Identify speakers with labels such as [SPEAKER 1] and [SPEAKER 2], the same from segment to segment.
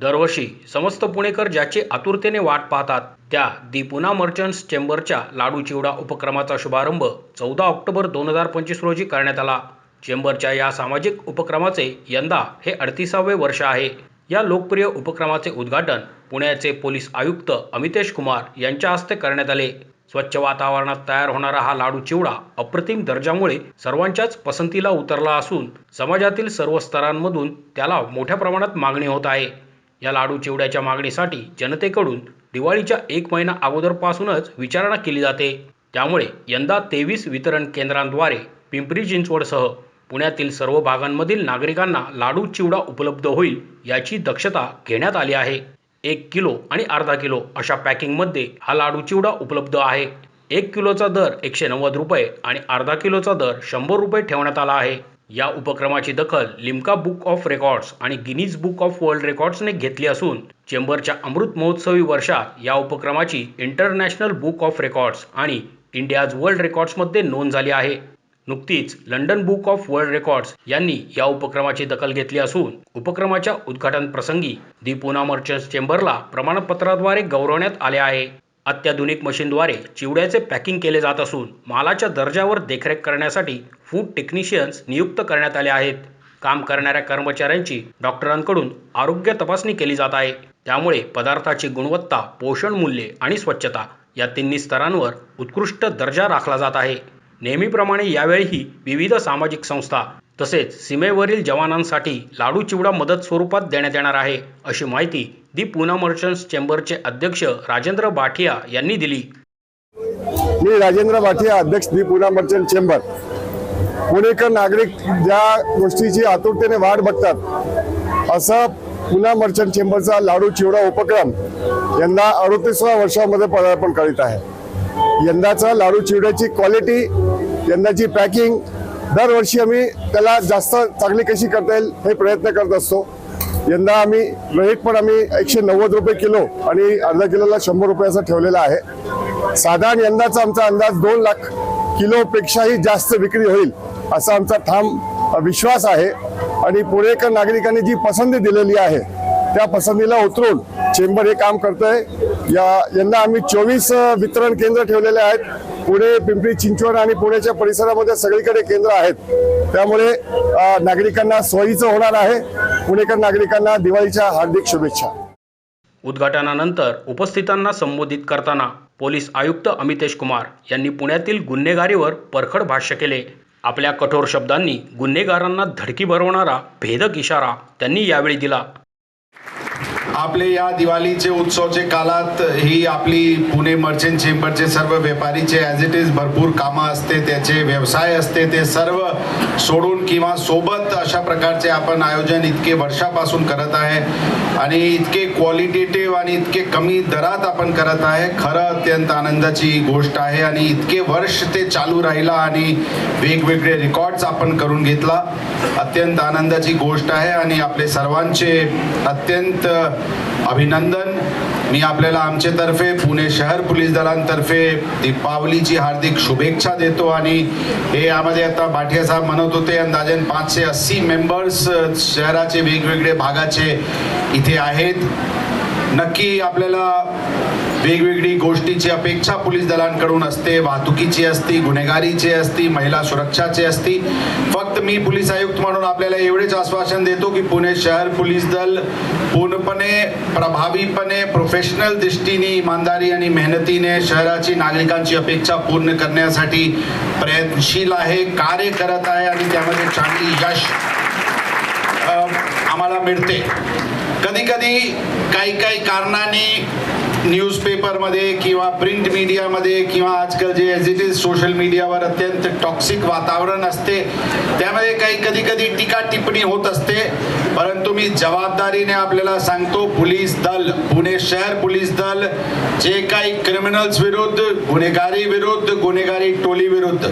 [SPEAKER 1] दरवर्षी समस्त पुणेकर ज्याची आतुरतेने वाट पाहतात त्या दी पुना मर्चंट्स चेंबरच्या लाडू चिवडा उपक्रमाचा शुभारंभ चौदा ऑक्टोबर दोन हजार पंचवीस रोजी करण्यात आला. चेंबरच्या या सामाजिक उपक्रमाचे यंदा हे अडतीसावे वर्ष आहे. या लोकप्रिय उपक्रमाचे उद्घाटन पुण्याचे पोलीस आयुक्त अमितेश कुमार यांच्या हस्ते करण्यात आले. स्वच्छ वातावरणात तयार होणारा हा लाडू चिवडा अप्रतिम दर्जामुळे सर्वांच्याच पसंतीला उतरला असून समाजातील सर्व स्तरांमधून त्याला मोठ्या प्रमाणात मागणी होत आहे. या लाडू चिवड्याच्या मागणीसाठी जनतेकडून दिवाळीच्या एक महिना अगोदरपासूनच विचारणा केली जाते. त्यामुळे यंदा तेवीस वितरण केंद्रांद्वारे पिंपरी चिंचवडसह पुण्यातील सर्व भागांमधील नागरिकांना लाडू चिवडा उपलब्ध होईल याची दक्षता घेण्यात आली आहे. एक किलो आणि अर्धा किलो अशा पॅकिंगमध्ये हा लाडू चिवडा उपलब्ध आहे. एक किलोचा दर एकशे नव्वद रुपये आणि अर्धा किलोचा दर शंभर रुपये ठेवण्यात आला आहे. या उपक्रमाची दखल लिम्का बुक ऑफ रेकॉर्ड्स आणि गिनीज बुक ऑफ वर्ल्ड रेकॉर्ड्सने घेतली असून चेंबरच्या अमृत महोत्सवी वर्षात या उपक्रमाची इंटरनॅशनल बुक ऑफ रेकॉर्ड्स आणि इंडियाज वर्ल्ड रेकॉर्ड्समध्ये नोंद झाली आहे. नुकतीच London book of world records यांनी या उपक्रमाची दखल घेतली असून उपक्रमाच्या उद्घाटन प्रसंगी दी पुना मर्चंट्स चेंबरला प्रमाणपत्राद्वारे गौरवण्यात आले आहे. अत्याधुनिक मशीनद्वारे चिवड्याचे पॅकिंग केले जात असून मालाच्या दर्जावर देखरेख करण्यासाठी फूड टेक्निशियन्स नियुक्त करण्यात आले आहेत. काम करणाऱ्या कर्मचाऱ्यांची डॉक्टरांकडून आरोग्य तपासणी केली जात आहे. त्यामुळे पदार्थाची गुणवत्ता पोषण मूल्ये आणि स्वच्छता या तिन्ही स्तरांवर उत्कृष्ट दर्जा राखला जात आहे. नेहमीप्रमाणे यावेळीही विविध सामाजिक संस्था तसेच सीमेवरील जवानांसाठी लाडू चिवडा मदत स्वरूपात देण्यात येणार आहे अशी माहिती दी पुना मर्चंट्स चेंबरचे अध्यक्ष राजेंद्र बाठिया यांनी दिली.
[SPEAKER 2] मी राजेंद्र भाटिया अध्यक्ष दी पुना मर्चंट चेंबर. पुणेकर नागरिक ज्या गोष्टीची आतुरतेने वाट बघतात असा पुना मर्चंट चेंबरचा लाडू चिवडा उपक्रम यंदा अडतीसव्या वर्षामध्ये पदार्पण करीत आहे. यंदाचा लाडू चिवड्याची क्वालिटी यंदाची पॅकिंग दरवर्षी आम्ही त्याला जास्त चांगली कशी करता येईल हे प्रयत्न करत असतो. यंदा आम्ही रेट पण आम्ही एकशे नव्वद रुपये किलो आणि अर्धा किलोला शंभर रुपये असं ठेवलेला आहे. साधारण यंदाचा आमचा अंदाज दोन लाख किलोपेक्षाही जास्त विक्री होईल असा आमचा ठाम विश्वास आहे. आणि पुणेकर नागरिकांनी जी पसंती दिलेली आहे त्या पसंतीला उतरून चेंबर हे काम करतंय. या यंदा आम्ही चोवीस वितरण केंद्र ठेवलेले आहेत. पुणे पिंपरी चिंचवड आणि पुण्याच्या परिसरामध्ये सगळीकडे केंद्र आहेत. त्यामुळे नागरिकांना सोयीचं होणार आहे. पुणेकर नागरिकांना दिवाळीच्या हार्दिक शुभेच्छा.
[SPEAKER 1] उद्घाटनानंतर उपस्थितांना संबोधित करताना पोलीस आयुक्त अमितेश कुमार यांनी पुण्यातील गुन्हेगारीवर परखड भाष्य केले. आपल्या कठोर शब्दांनी गुन्हेगारांना धडकी भरवणारा भेदक इशारा त्यांनी यावेळी दिला.
[SPEAKER 3] आपले या दिवाळीचे उत्सवचे काळात ही आपली पुणे मर्चंट चेंबरचे सर्व व्यापारीचे ॲज इट इज भरपूर कामं असते त्याचे व्यवसाय असते ते सर्व सोडून किंवा सोबत अशा प्रकारचे आपण आयोजन इतके वर्षापासून करत आहे आणि इतके क्वालिटेटिव्ह आणि इतके कमी दरात आपण करत आहे. खरं अत्यंत आनंदाची गोष्ट आहे आणि इतके वर्ष ते चालू राहिला आणि वेगवेगळे रेकॉर्ड्स आपण करून घेतला. अत्यंत आनंदाची गोष्ट आहे आणि आपले सर्वांचे अत्यंत अभिनंदन. मी आपल्याला आमच्यातर्फे पुणे शहर पोलीस दलांतर्फे दीपावलीची हार्दिक शुभेच्छा देतो आणि हे यामध्ये आता बाठिया साहेब म्हणत होते अंदाजन पाचशे अस्सी मेंबर्स शहराचे वेगवेगळे भागाचे इथे आहेत. नक्की आपल्याला वेगवेगळी गोष्टीची अपेक्षा पोलीस दलांकडून असते वाहतुकीची असती गुन्हेगारीची असती महिला सुरक्षाची असती. फक्त मी पोलीस आयुक्त म्हणून आपल्याला एवढेच आश्वासन देतो की पुणे शहर पोलीस दल पूर्णपणे प्रभावीपणे प्रोफेशनल दृष्टीने इमानदारी आणि मेहनतीने शहराची नागरिकांची अपेक्षा पूर्ण करण्यासाठी प्रयत्नशील आहे कार्य करत आहे आणि त्यामध्ये चांगली यश आम्हाला मिळते. कधी कधी काही काही कारणाने न्यूजपेपरमध्ये किंवा प्रिंट मीडियामध्ये किंवा आजकाल जे एज इट इज सोशल मीडियावर अत्यंत टॉक्सिक वातावरण असते त्यामध्ये काही कधी कधी टीका टिप्पणी होत असते. परंतु मी जबाबदारीने आपल्याला सांगतो पोलीस दल पुणे शहर पोलीस दल जे काही क्रिमिनल्स विरुद्ध गुन्हेगारी विरुद्ध गुन्हेगारी टोली विरुद्ध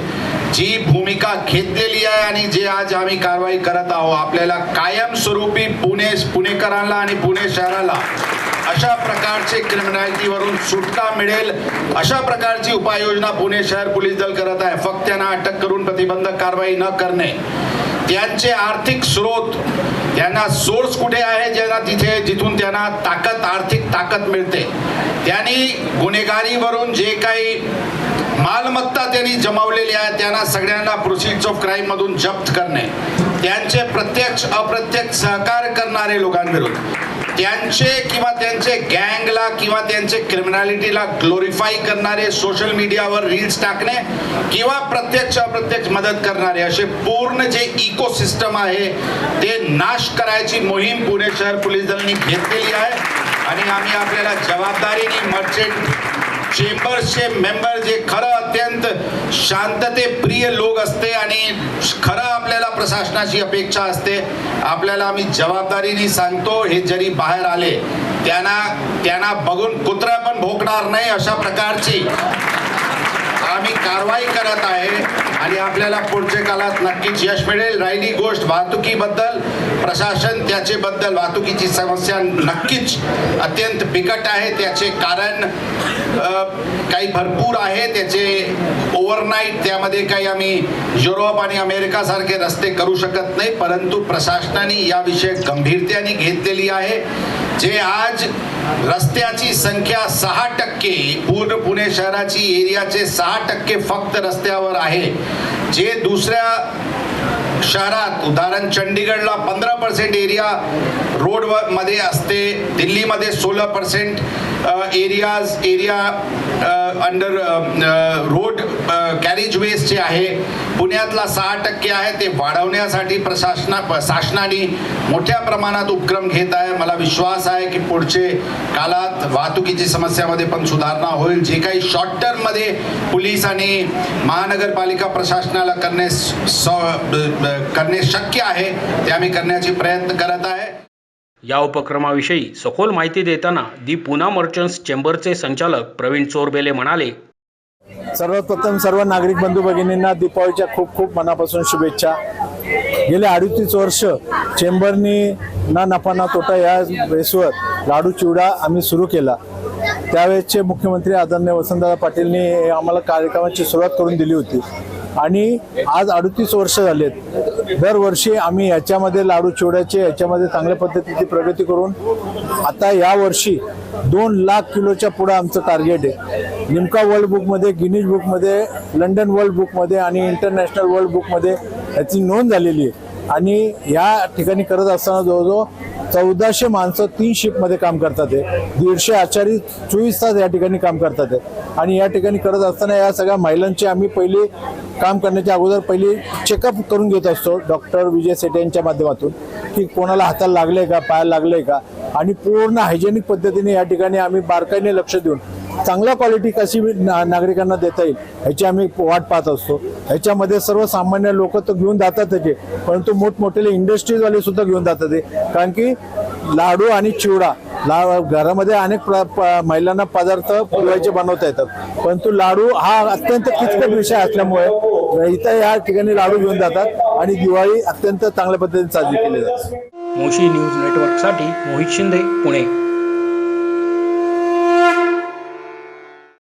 [SPEAKER 3] जी भूमिका घेतलेली आहे आणि जे आज आम्ही कारवाई करत आहोत आपल्याला कायमस्वरूपी पुणे पुणेकरांना आणि पुणे शहराला अशा प्रकारचे क्रिमिनॅलिटीवरून सुटका मिळेल. अशा प्रकारची उपाययोजना पुणे शहर पोलीस दल करत आहे. फक्त त्यांना अटक करून प्रतिबंधक कारवाई न करणे. त्यांचे आर्थिक स्रोत त्यांना सोर्स कुठे आहे ज्यांना तिथे जिथून त्यांना ताकद आर्थिक ताकद मिळते. त्यांनी गुन्हेगारीवरून जे काही मालमत्ता त्यांनी जमावलेली आहे. त्यांना सगळ्यांना प्रोसिड्स ऑफ क्राईम मधून जप्त करणे. त्यांचे प्रत्यक्ष अप्रत्यक्ष सहकार करणारे लोकांविरुद्ध. त्यांचे किंवा त्यांचे गँगला किंवा त्यांचे क्रिमिनॅलिटीला ग्लोरीफाय करणारे सोशल मीडियावर रील्स टाकणे किंवा प्रत्यक्ष अप्रत्यक्ष मदत करणारे असे पूर्ण जे इकोसिस्टम आहे ते नाश करायची मोहीम पुणे शहर पोलीस दलांनी घेतलेली आहे. आणि आम्ही आपल्याला जबाबदारीने मर्चंट चेंबर्सचे मेंबर जे खरं अत्यंत शांततेप्रिय लोक असते आणि खरं आपल्याला प्रशासनाची अपेक्षा असते. आपल्याला आम्ही जबाबदारीने सांगतो हे जरी बाहेर आले त्यांना त्यांना बघून कुत्रा पण भोकणार नाही अशा प्रकारची आम्ही कारवाई करत आहे. आणि आपल्याला पुढच्या काळात नक्कीच यश मिळेल. राहिली गोष्ट वाहतुकीबद्दल. प्रशासन त्याचेबद्दल वाहतुकीची समस्या नक्कीच अत्यंत बिकट आहे. त्याचे कारण काही भरपूर आहे. त्याचे ओव्हरनाईट त्यामध्ये काही आम्ही युरोप आणि अमेरिकासारखे रस्ते करू शकत नाही परंतु प्रशासनाने याविषयी गंभीरतेने घेतलेली आहे. जे आज रस्त्याची संख्या सहा टक्के पूर्ण पुणे शहराची एरियाचे सहा टक्के फक्त रस्त्यावर आहे. जे दुसऱ्या शहरात उदाहरण चंडीगडला पंधरा पर्सेंट एरिया रोडमध्ये असते दिल्लीमध्ये सोळा percent areas area under road carriageways जे आहे पुण्यातला सहा टक्के आहे ते वाढवण्यासाठी प्रशासना शासनाने मोठ्या प्रमाणात उपक्रम घेत आहे. मला विश्वास आहे की पुढचे काळात वाहतुकीची समस्यामध्ये पण सुधारणा होईल. जे काही शॉर्ट टर्ममध्ये पोलीस आणि महानगरपालिका प्रशासनाला करणे स- करणे शक्य आहे ते आम्ही करण्याचे प्रयत्न करत आहे.
[SPEAKER 1] या उपक्रमाविषयी सखोल माहिती देताना दी पुना मर्चंट्स चेंबरचे संचालक प्रवीण चोरबेले म्हणाले
[SPEAKER 4] सर्वप्रथम सर्व नागरिक बंधू भगिनींना दीपावलीच्या खूप खूप मनापासून शुभेच्छा. गेले अडतीस वर्ष चेंबरनी ना नफा ना तोटा या बेसवर लाडू चिवडा आम्ही सुरू केला. त्यावेळेसचे मुख्यमंत्री आदरणीय वसंतदादा पाटीलनी आम्हाला कार्यक्रमाची सुरुवात करून दिली होती. आणि आज अडतीस वर्ष झालेत. दरवर्षी आम्ही याच्यामध्ये लाडू चिवड्याचे याच्यामध्ये चांगल्या पद्धतीची प्रगती करून आता यावर्षी दोन लाख किलोच्या पुढं आमचं टार्गेट आहे. निमका वर्ल्ड बुकमध्ये गिनीज बुकमध्ये लंडन वर्ल्ड बुकमध्ये आणि इंटरनॅशनल वर्ल्ड बुकमध्ये याची नोंद झालेली आहे. आणि या ठिकाणी करत असताना जवळजवळ चौदाशे माणसं तीन शिपमध्ये काम करतात आहे दीडशे आचारी चोवीस तास या ठिकाणी काम करतात आहे आणि या ठिकाणी करत असताना या सगळ्या महिलांची आम्ही पहिले काम करण्याच्या अगोदर पहिली चेकअप करून घेत असतो डॉक्टर विजय सेटे यांच्या माध्यमातून की कोणाला हाताला आहे का पायाला लागलंय का? आणि पूर्ण हायजेनिक पद्धतीने या ठिकाणी आम्ही बारकाईने लक्ष देऊन चांगल्या क्वालिटी कशी ना नागरिकांना देता येईल ह्याची आम्ही वाट पाहत असतो. ह्याच्यामध्ये सर्वसामान्य लोक तर घेऊन जातात त्याचे परंतु मोठमोठे इंडस्ट्रीजवाले सुद्धा घेऊन जातात ते कारण की लाडू आणि चिवडा ला घरामध्ये अनेक महिलांना पदार्थ पुरवायचे बनवता येतात. परंतु लाडू हा अत्यंत किचकट विषय असल्यामुळे इथं या ठिकाणी लाडू घेऊन जातात आणि दिवाळी अत्यंत चांगल्या पद्धतीने साजरी केली जाते.
[SPEAKER 1] मोशी न्यूज नेटवर्कसाठी मोहित शिंदे पुणे.